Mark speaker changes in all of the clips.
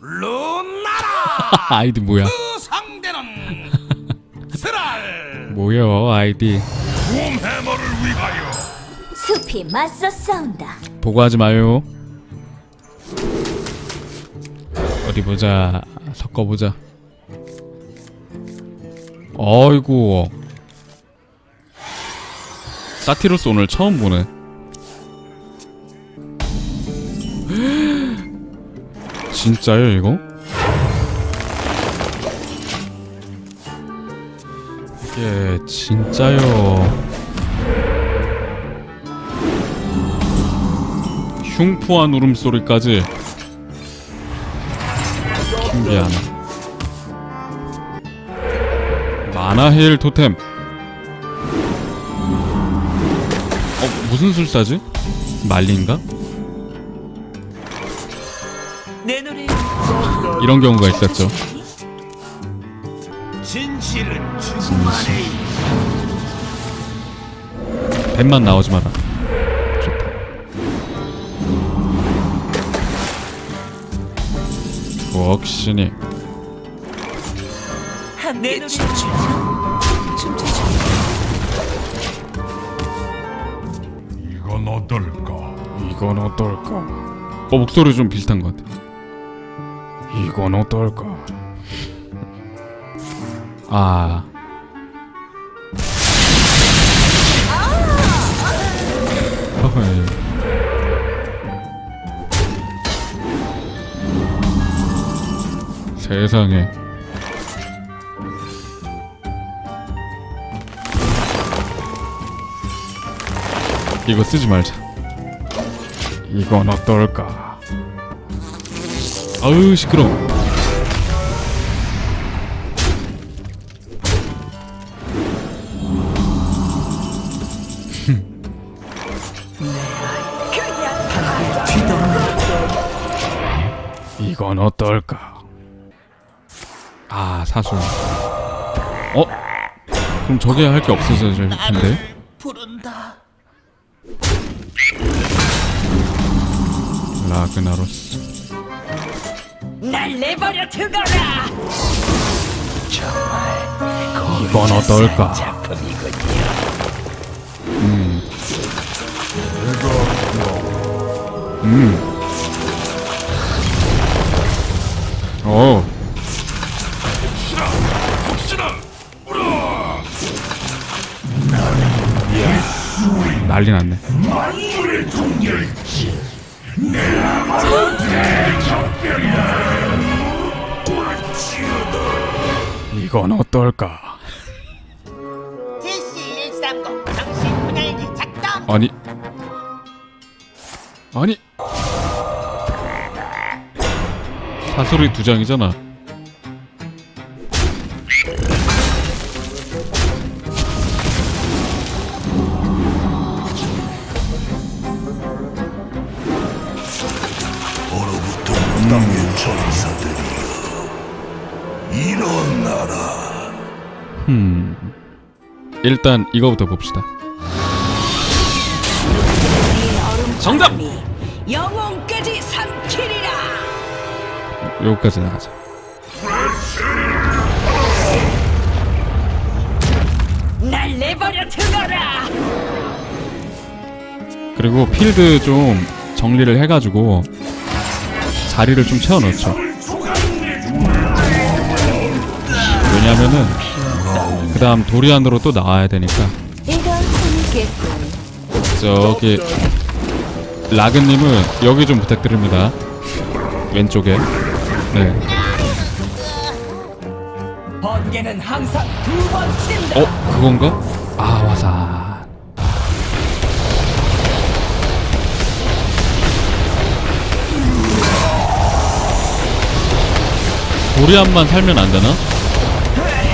Speaker 1: 루나라
Speaker 2: 아이디 뭐야?
Speaker 1: 그 상대는 스랄
Speaker 2: 뭐야 아이디?
Speaker 1: 돔해머를 위하여
Speaker 3: 숲이 맞서 싸운다.
Speaker 2: 보고하지 마요. 어디 보자. 섞어보자. 어이구. 사티로스 오늘 처음 보네. 진짜요 이거? 이게 진짜요. 흉포한 울음소리까지 신기하네 마나헤일 토템 어 무슨 술사지? 말린가?
Speaker 4: 내 노래
Speaker 2: 이런 경우가 있었죠.
Speaker 1: 진실은
Speaker 2: 뱀만 나오지 마라. 좋다. 부엌신이
Speaker 4: 함께 춤추자 춤추자
Speaker 1: 이건 어떨까?
Speaker 2: 이건 어떨까? 어 목소리 좀 비슷한 것 같아. 이건 어떨까? 아. 세상에. 이거 쓰지 말자. 이건 어떨까? 아유 시끄러. 이건 어떨까? 아 사수. 어? 그럼 저게 할 게 없어질 텐데.
Speaker 4: 부른다
Speaker 2: 라그나로스.
Speaker 4: 날 내버려 두거라 정말
Speaker 2: 이건 어떨까?
Speaker 4: 작품이군요
Speaker 2: 음. 어. 난리 났네. 이건 어떨까?
Speaker 5: TC130 정신 분열기 작동!
Speaker 2: 아니. 아니. 사소리 두 장이잖아
Speaker 1: 땅의 전사들이여 일어나라.
Speaker 2: 음 일단 이거부터 봅시다. 정답!
Speaker 4: 영혼까지 삼키리라!
Speaker 2: 여기까지 나가자.
Speaker 4: 날 내버려 두거라!
Speaker 2: 그리고 필드 좀 정리를 해가지고 자리를 좀 채워넣죠 왜냐면은 그 다음 도리안으로 또 나와야 되니까. 저기 라그님은 여기 좀 부탁드립니다. 왼쪽에. 네. 어 그건가? 아 화산. 도리안만 살면 안 되나?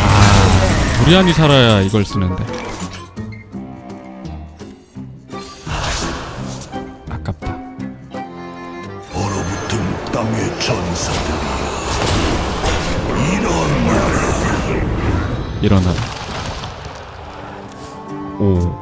Speaker 2: 아 도리안이 살아야 이걸 쓰는데. 아깝다.
Speaker 1: 얼어붙은 땅의 일어나라
Speaker 2: 일어나. 오.
Speaker 1: 이번엔 전투를